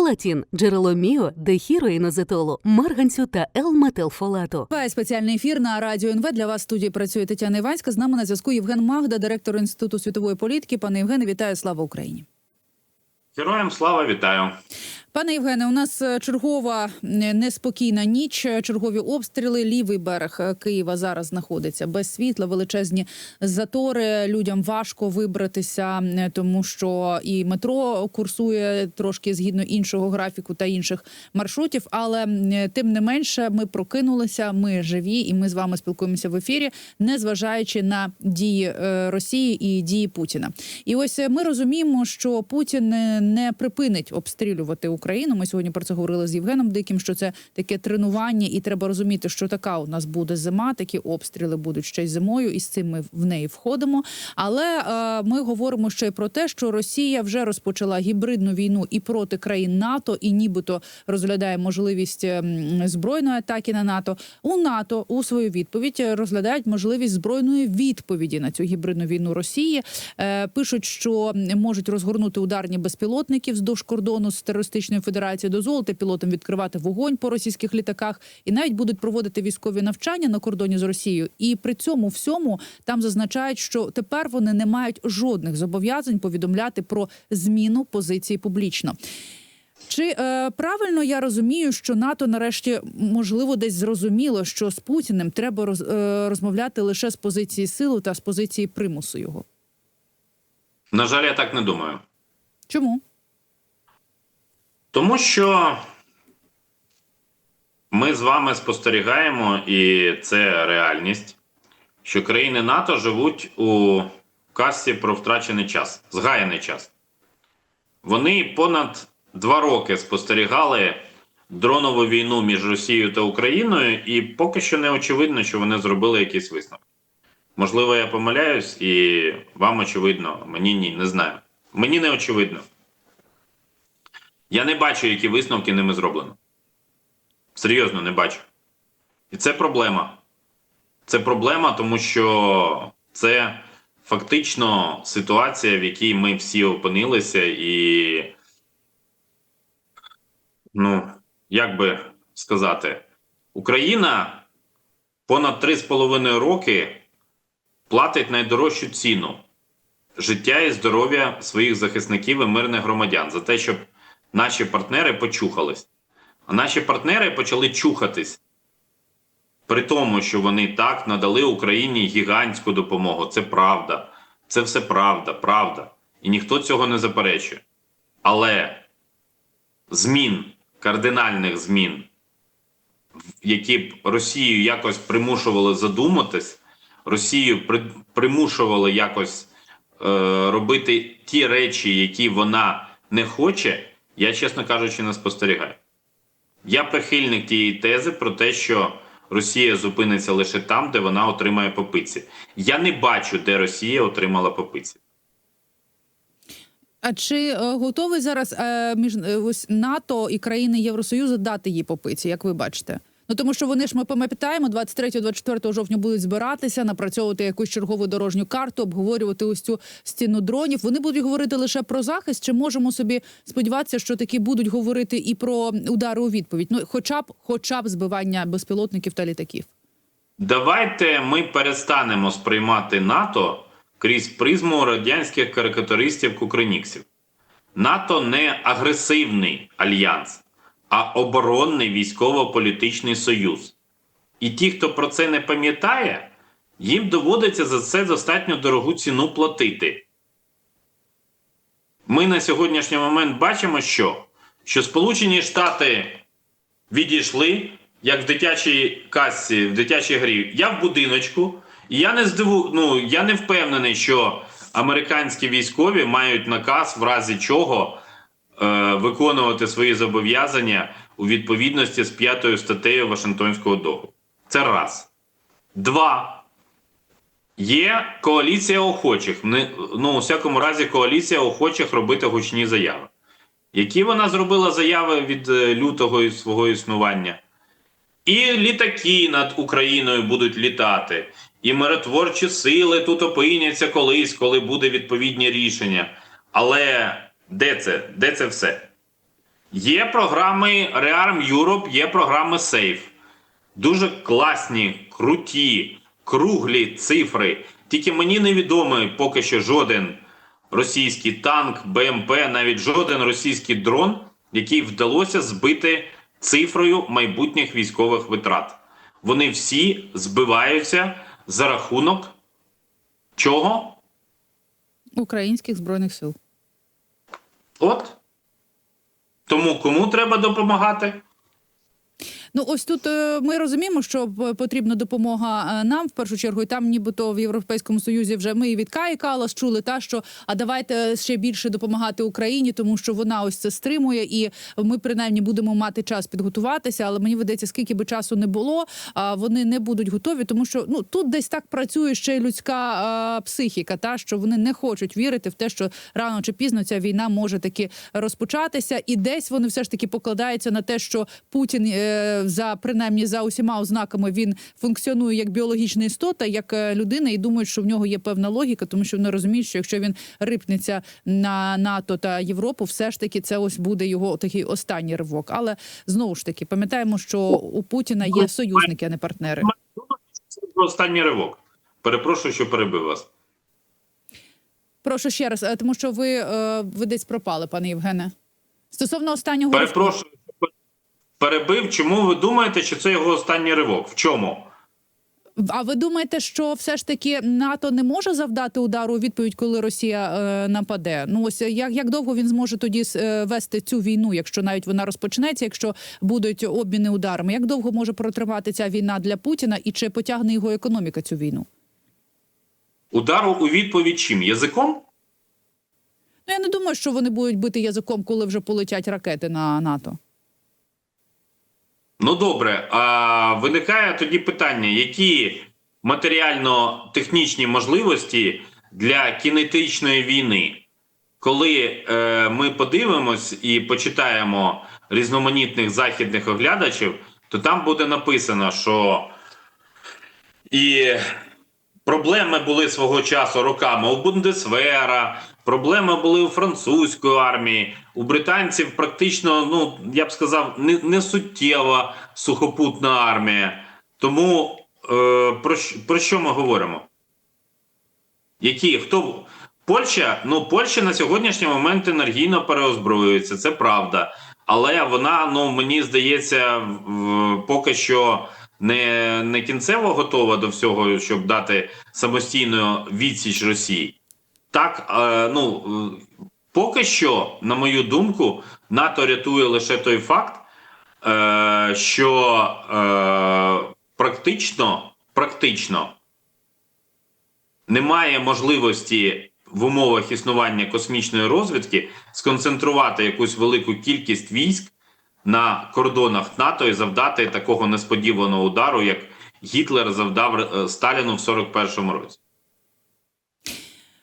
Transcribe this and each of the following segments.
Фолатін – джерело міо, дехіроїнозетолу, марганцю та Л-метилфолату. Спеціальний ефір на радіо НВ. Для вас в студії працює Тетяна Іванська. З нами на зв'язку Євген Магда, директор інституту світової політики. Пане Євгене, вітаю! Слава Україні! Героям слава вітаю. Пане Євгене, у нас е, чергова е, неспокійна ніч, е, чергові обстріли. Лівий берег Києва зараз знаходиться без світла, величезні затори. Людям важко вибратися, тому що і метро курсує трошки згідно іншого графіку та інших маршрутів. Але тим не менше, ми прокинулися, ми живі, і ми з вами спілкуємося в ефірі, незважаючи на дії Росії і дії Путіна. І ось ми розуміємо, що Путін не припинить обстрілювати Україну. Ми сьогодні про це говорили з Євгеном Диким. Що це таке тренування, і треба розуміти, що така у нас буде зима. Такі обстріли будуть ще й зимою, і з цим ми в неї входимо. Але е, ми говоримо ще й про те, що Росія вже розпочала гібридну війну і проти країн НАТО, і нібито розглядає можливість ем, збройної атаки на НАТО. У НАТО у свою відповідь е, розглядають можливість збройної відповіді на цю гібридну війну Росії. Е, пишуть, що можуть розгорнути ударні безпілотники вздовж кордону з терористичною федерацією, дозволити пілотам відкривати вогонь по російських літаках, і навіть будуть проводити військові навчання на кордоні з Росією. І при цьому всьому там зазначають, що тепер вони не мають жодних зобов'язань повідомляти про зміну позиції публічно. Чи е, правильно я розумію, що НАТО нарешті можливо десь зрозуміло, що з Путіним треба роз, е, розмовляти лише з позиції сили та з позиції примусу його? На жаль, я так не думаю. Чому? Тому що ми з вами спостерігаємо, і це реальність, що країни НАТО живуть у касті про втрачений час, згаяний час. Вони понад два роки спостерігали дронову війну між Росією та Україною, і поки що не очевидно, що вони зробили якісь висновки. Можливо, я помиляюсь, і вам очевидно, мені ні, не знаю. Мені не очевидно. Я не бачу, які висновки ними зроблено. Серйозно, не бачу. І це проблема. Це проблема, тому що це фактично ситуація, в якій ми всі опинилися, і, ну, як би сказати, Україна понад 3,5 роки платить найдорожчу ціну життя і здоров'я своїх захисників і мирних громадян за те, щоб наші партнери почухались. А наші партнери почали чухатись. При тому, що вони так надали Україні гігантську допомогу. Це правда. Це все правда, правда. І ніхто цього не заперечує. Але змін, кардинальних змін, які б Росію якось примушували задуматись, Росію при, примушували якось е, робити ті речі, які вона не хоче, я, чесно кажучи, не спостерігаю. Я прихильник тієї тези про те, що Росія зупиниться лише там, де вона отримає попиці. Я не бачу, де Росія отримала попиці. А чи е, готовий зараз е, між е, НАТО і країни Євросоюзу дати їй попиці, як ви бачите? Ну тому що вони ж ми пам'ятаємо, 23-24 жовтня будуть збиратися, напрацьовувати якусь чергову дорожню карту, обговорювати ось цю стіну дронів. Вони будуть говорити лише про захист. Чи можемо собі сподіватися, що такі будуть говорити і про удари у відповідь? Ну, хоча б, хоча б збивання безпілотників та літаків. Давайте ми перестанемо сприймати НАТО крізь призму радянських карикатуристів кукриніксів. НАТО не агресивний альянс, а оборонний військово-політичний союз. І ті, хто про це не пам'ятає, їм доводиться за це достатньо дорогу ціну платити. Ми на сьогоднішній момент бачимо, що, що Сполучені Штати відійшли, як в дитячій касці, в дитячій грі. Я в будиночку, і я не здиву... ну, я не впевнений, що американські військові мають наказ, в разі чого виконувати свої зобов'язання у відповідності з п'ятою статтею Вашингтонського договору. Це раз. Два. Є коаліція охочих. Ну, у всякому разі, коаліція охочих робити гучні заяви. Які вона зробила заяви від е, лютого свого існування? І літаки над Україною будуть літати, і миротворчі сили тут опиняться колись, коли буде відповідні рішення. Але де це? Де це все? Є програми Rearm Europe, є програми SAFE. Дуже класні, круті, круглі цифри. Тільки мені невідомий поки що жоден російський танк, БМП, навіть жоден російський дрон, який вдалося збити цифрою майбутніх військових витрат. Вони всі збиваються за рахунок чого? Українських збройних сил. От. Тому кому треба допомагати? Ну ось тут е, ми розуміємо, що потрібна допомога е, нам в першу чергу, і там, нібито в Європейському Союзі вже ми і від Каї чули, та що а давайте ще більше допомагати Україні, тому що вона ось це стримує, і ми принаймні будемо мати час підготуватися. Але мені видається, скільки би часу не було, вони не будуть готові, тому що ну тут десь так працює ще й людська психіка, та що вони не хочуть вірити в те, що рано чи пізно ця війна може таки розпочатися, і десь вони все ж таки покладаються на те, що Путін е, за принаймні за усіма ознаками він функціонує як біологічна істота, як е, людина, і думають, що в нього є певна логіка, тому що вони розуміють, що якщо він рипнеться на НАТО та Європу, все ж таки це ось буде його такий останній ривок. Але знову ж таки пам'ятаємо, що у Путіна є союзники, а не партнери. Останній ривок. Перепрошую, що перебив вас. Прошу ще раз, е, тому що ви, е, ви десь пропали, пане Євгене. Стосовно останнього. Перепрошую, перебив. Чому ви думаєте, що це його останній ривок? В чому? А ви думаєте, що все ж таки НАТО не може завдати удару у відповідь, коли Росія е, нападе? Ну ось як, як довго він зможе тоді е, вести цю війну, якщо навіть вона розпочнеться, якщо будуть обміни ударами? Як довго може протривати ця війна для Путіна і чи потягне його економіка цю війну? Удару у відповідь чим? Язиком? Ну я не думаю, що вони будуть бити язиком, коли вже полетять ракети на НАТО. Ну добре. А виникає тоді питання, які матеріально-технічні можливості для кінетичної війни? Коли е, ми подивимось і почитаємо різноманітних західних оглядачів, то там буде написано, що і проблеми були свого часу роками у Бундесвера, проблеми були у французької армії, у британців практично, ну я б сказав, не, не суттєва сухопутна армія. Тому е, про, про що ми говоримо? Які хто Польща? Ну Польща на сьогоднішній момент енергійно переозброюється, це правда. Але вона, ну мені здається, в- поки що не, не кінцево готова до всього, щоб дати самостійну відсіч Росії. Так, е, ну е, поки що, на мою думку, НАТО рятує лише той факт, е, що практично, практично немає можливості в умовах існування космічної розвідки сконцентрувати якусь велику кількість військ на кордонах НАТО і завдати такого несподіваного удару, як Гітлер завдав Сталіну в 41-му році.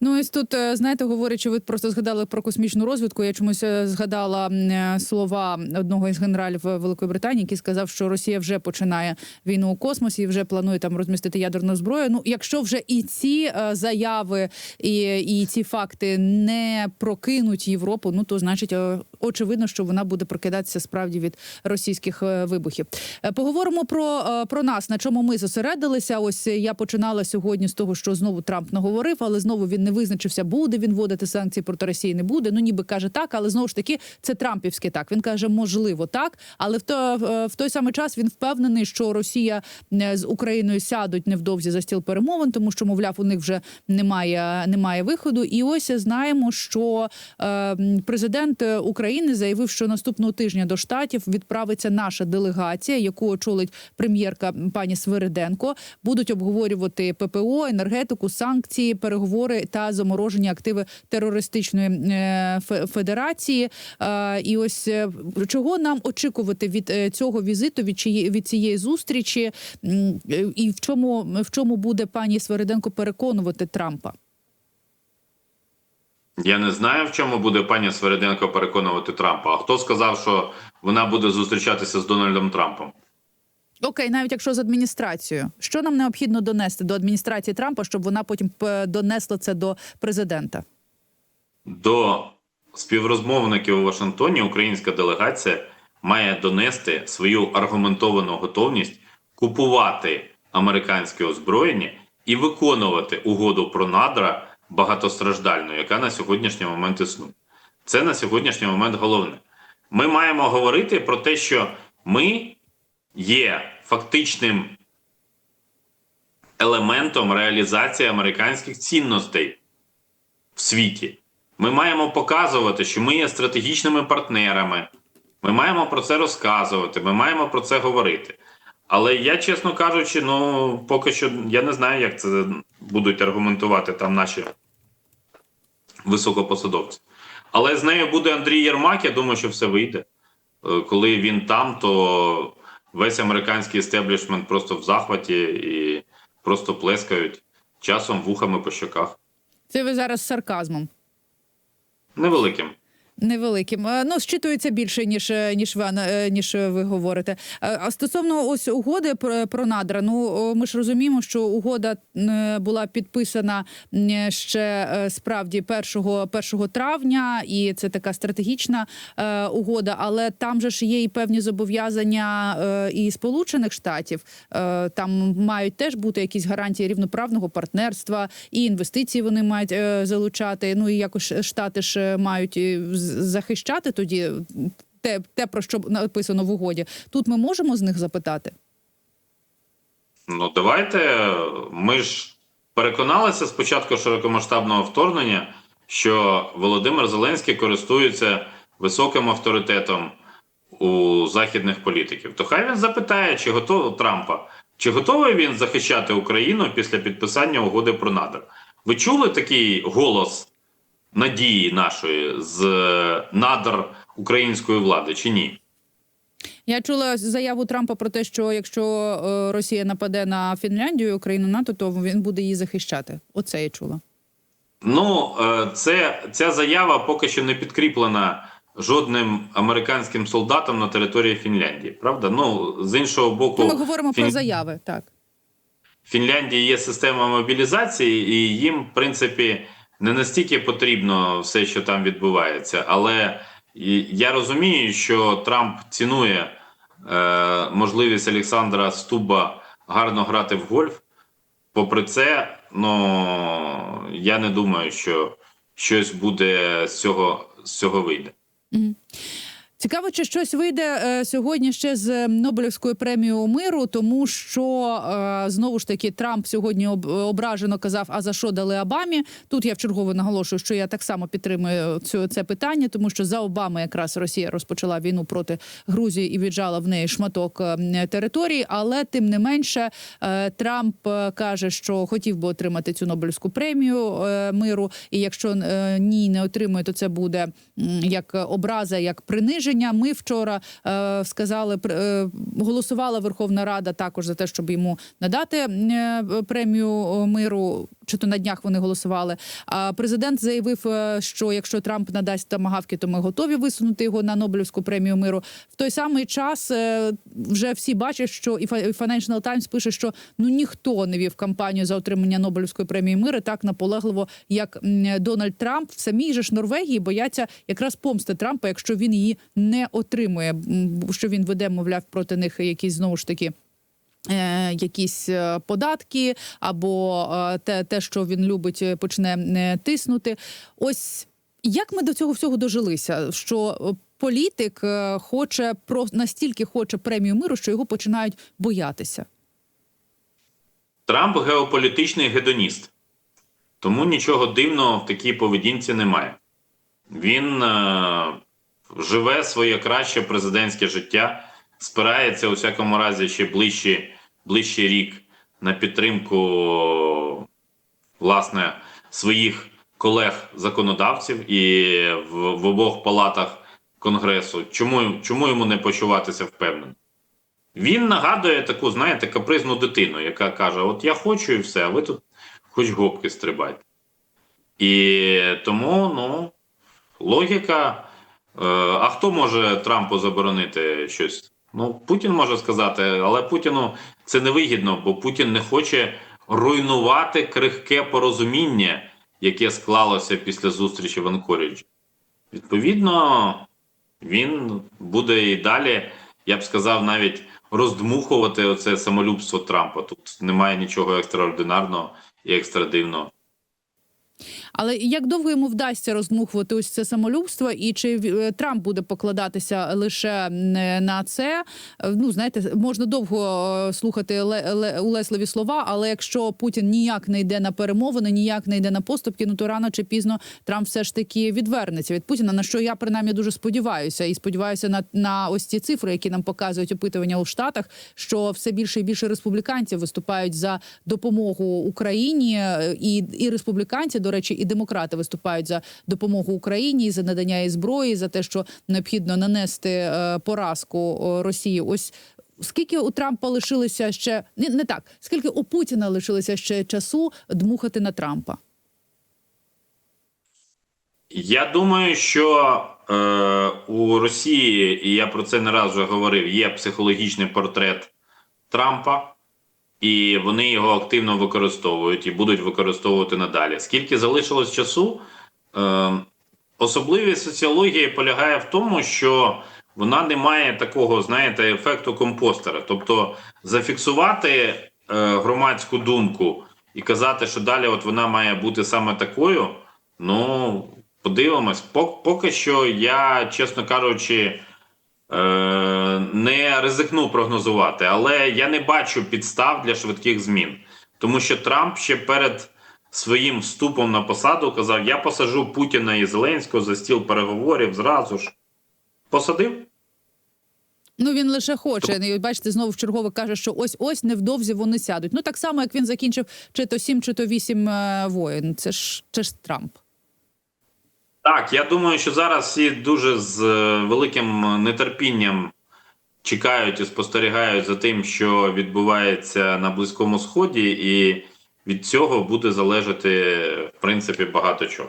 Ну ось тут е, знаєте, говорячи, ви просто згадали про космічну розвідку. Я чомусь е, згадала е, слова одного із генералів Великої Британії, який сказав, що Росія вже починає війну у космосі і вже планує там розмістити ядерну зброю. Ну, якщо вже і ці заяви і, і ці факти не прокинуть Європу, ну то значить очевидно, що вона буде прокидатися справді від російських вибухів. Поговоримо про, про нас, на чому ми зосередилися. Ось я починала сьогодні з того, що знову Трамп наговорив, але знову він не визначився, буде він вводити санкції проти Росії, не буде. Ну ніби каже так, але знову ж таки це Трампівське так. Він каже, можливо, так, але в то е, в той самий час він впевнений, що Росія е, з Україною сядуть невдовзі за стіл перемовин, тому що, мовляв, у них вже немає, немає виходу. І ось знаємо, що е, президент України заявив, що наступного тижня до штатів відправиться наша делегація, яку очолить прем'єрка пані Свириденко. Будуть обговорювати ППО, енергетику, санкції, переговори та заморожені активи терористичної е, федерації. Е, І ось е, чого нам очікувати від цього візиту, від чиї від цієї зустрічі, і в чому в чому буде пані Свириденко переконувати Трампа? Я не знаю, в чому буде пані Свериденко переконувати Трампа. А хто сказав, що вона буде зустрічатися з Дональдом Трампом? Окей, навіть якщо з адміністрацією, що нам необхідно донести до адміністрації Трампа, щоб вона потім е, донесла це до президента? До співрозмовників у Вашингтоні українська делегація має донести свою аргументовану готовність купувати американське озброєння і виконувати угоду про надра багатостраждальну, яка на сьогоднішній момент існує. Це на сьогоднішній момент головне. Ми маємо говорити про те, що ми є фактичним елементом реалізації американських цінностей в світі. Ми маємо показувати, що ми є стратегічними партнерами. Ми маємо про це розказувати, ми маємо про це говорити. Але я, чесно кажучи, ну поки що я не знаю, як це будуть аргументувати там наші високопосадовці. Але з нею буде Андрій Єрмак, я думаю, що все вийде. Е, Коли він там, то весь американський естеблішмент просто в захваті і просто плескають часом вухами по щоках. Це ви зараз з сарказмом. Невеликим. Невеликим. Е, Ну, щитується більше, ніж, е, ніж, ви, е, ніж ви говорите. А стосовно ось угоди про, надра, ну ми ж розуміємо, що угода була підписана ще справді 1, 1 травня, і це така стратегічна угода. Але там же ж є і певні зобов'язання і Сполучених Штатів. Там мають теж бути якісь гарантії рівноправного партнерства, і інвестиції вони мають залучати. Ну і якось штати ж мають захищати тоді те, те, про що написано в угоді. Тут ми можемо з них запитати. Ну давайте. Ми ж переконалися спочатку широкомасштабного вторгнення, що Володимир Зеленський користується високим авторитетом у західних політиків. То хай він запитає, чи готовий Трампа, чи готовий він захищати Україну після підписання угоди про надр. Ви чули такий голос надії нашої з е, надр української влади чи ні? Я чула заяву Трампа про те, що якщо е, Росія нападе на Фінляндію, Україну НАТО, то він буде її захищати. Оце я чула. Ну, е, це ця заява поки що не підкріплена жодним американським солдатом на території Фінляндії. Правда? Ну з іншого боку, Ну, ми говоримо про заяви. Так Фінляндії є система мобілізації, і їм, в принципі, не настільки потрібно все, що там відбувається. Але я розумію, що Трамп цінує е, можливість Олександра Стуба гарно грати в гольф. Попри це, ну я не думаю, що щось буде з цього, з цього вийде. Мгм. Цікаво, чи щось вийде е, сьогодні ще з Нобелівською премією миру, тому що е, знову ж таки Трамп сьогодні об, ображено казав: а за що дали Обамі? Тут я вчергово наголошую, що я так само підтримую цю це питання, тому що за Обами якраз Росія розпочала війну проти Грузії і віджала в неї шматок е, території. Але тим не менше, е, Трамп е, каже, що хотів би отримати цю Нобелівську премію е, миру. І якщо е, ні, не отримує, то це буде як образа, як приниження. Ми вчора е, сказали, е, голосувала Верховна Рада також за те, щоб йому надати е, премію е, миру. Чи то на днях вони голосували? А президент заявив, е, що якщо Трамп надасть тамагавки, то ми готові висунути його на Нобелівську премію миру. В той самий час е, вже всі бачать, що і Financial Times пише, що ну ніхто не вів кампанію за отримання Нобелівської премії миру так наполегливо, як Дональд Трамп. В самій же ж Норвегії бояться якраз помсти Трампа, якщо він її не отримує. Що він веде, мовляв, проти них якісь знову ж таки. Е, Якісь е, податки або е, те, те, що він любить, почне тиснути. Ось як ми до цього всього дожилися? Що політик хоче про настільки хоче премію миру, що його починають боятися. Трамп геополітичний гедоніст, тому нічого дивного в такій поведінці немає. Він е, живе своє краще президентське життя, спирається у всякому разі ще ближче, ближчий рік на підтримку власне своїх колег-законодавців і в, в обох палатах Конгресу. Чому, чому йому не почуватися впевненим? Він нагадує таку, знаєте, капризну дитину, яка каже: От я хочу і все, а ви тут хоч гопки стрибайте. І тому, ну, логіка. Е, а хто може Трампу заборонити щось? Ну, Путін може сказати, але Путіну це невигідно, бо Путін не хоче руйнувати крихке порозуміння, яке склалося після зустрічі в Анкоріджі. Відповідно, він буде і далі, я б сказав, навіть роздмухувати оце самолюбство Трампа. Тут немає нічого екстраординарного і екстрадивного. Але як довго йому вдасться роздмухувати ось це самолюбство, і чи е, Трамп буде покладатися лише на це? Е, Ну знаєте, можна довго е, слухати ле- ле- улесливі слова, але якщо Путін ніяк не йде на перемовини, ніяк не йде на поступки, ну то рано чи пізно Трамп все ж таки відвернеться від Путіна. На що я принаймні дуже сподіваюся, і сподіваюся на, на ось ці цифри, які нам показують опитування у Штатах, що все більше і більше республіканців виступають за допомогу Україні, і, і республіканці, до речі, і демократи виступають за допомогу Україні, за надання їй зброї, за те, що необхідно нанести е, поразку Росії. Ось скільки у Трампа лишилося ще не, не так, скільки у Путіна лишилося ще часу дмухати на Трампа. Я думаю, що е, у Росії, і я про це не раз вже говорив, є психологічний портрет Трампа, і вони його активно використовують і будуть використовувати надалі. Скільки залишилось часу? Е, особливість соціології полягає в тому, що вона не має такого, знаєте, ефекту компостера. Тобто зафіксувати е, громадську думку і казати, що далі от вона має бути саме такою. Ну, подивимось. Поки що я, чесно кажучи, не ризикну прогнозувати, але я не бачу підстав для швидких змін. Тому що Трамп ще перед своїм вступом на посаду казав: я посаджу Путіна і Зеленського за стіл переговорів зразу ж. Посадив? Ну він лише хоче. Бачите, знову в чергове каже, що ось ось невдовзі вони сядуть. Ну так само, як він закінчив чи то сім, чи то вісім е, воїн. Це ж це ж Трамп. Так, я думаю, що зараз всі дуже з е, великим нетерпінням чекають і спостерігають за тим, що відбувається на Близькому Сході, і від цього буде залежати в принципі багато чого.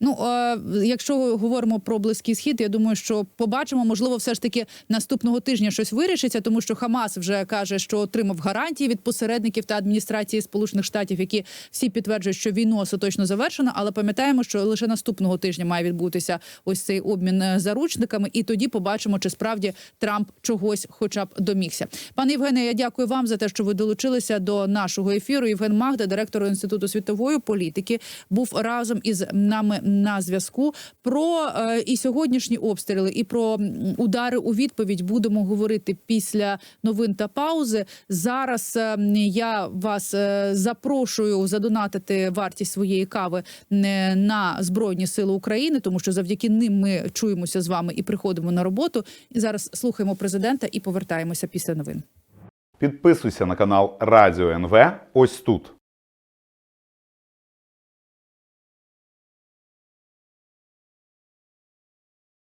Ну е, якщо говоримо про близький схід, я думаю, що побачимо, можливо, все ж таки наступного тижня щось вирішиться, тому що Хамас вже каже, що отримав гарантії від посередників та адміністрації Сполучених Штатів, які всі підтверджують, що війну остаточно завершено. Але пам'ятаємо, що лише наступного тижня має відбутися ось цей обмін е, заручниками, і тоді побачимо, чи справді Трамп чогось, хоча б домігся. Пане Євгене, я дякую вам за те, що ви долучилися до нашого ефіру. Євген Магда, директор інституту світової політики, був разом із нами на зв'язку. Про е, і сьогоднішні обстріли, і про удари у відповідь будемо говорити після новин та паузи. Зараз е, я вас е, запрошую задонатити вартість своєї кави на збройні сили України, тому що завдяки ним ми чуємося з вами і приходимо на роботу. Зараз слухаємо президента і повертаємося після новин. Підписуйся на канал Радіо НВ ось тут.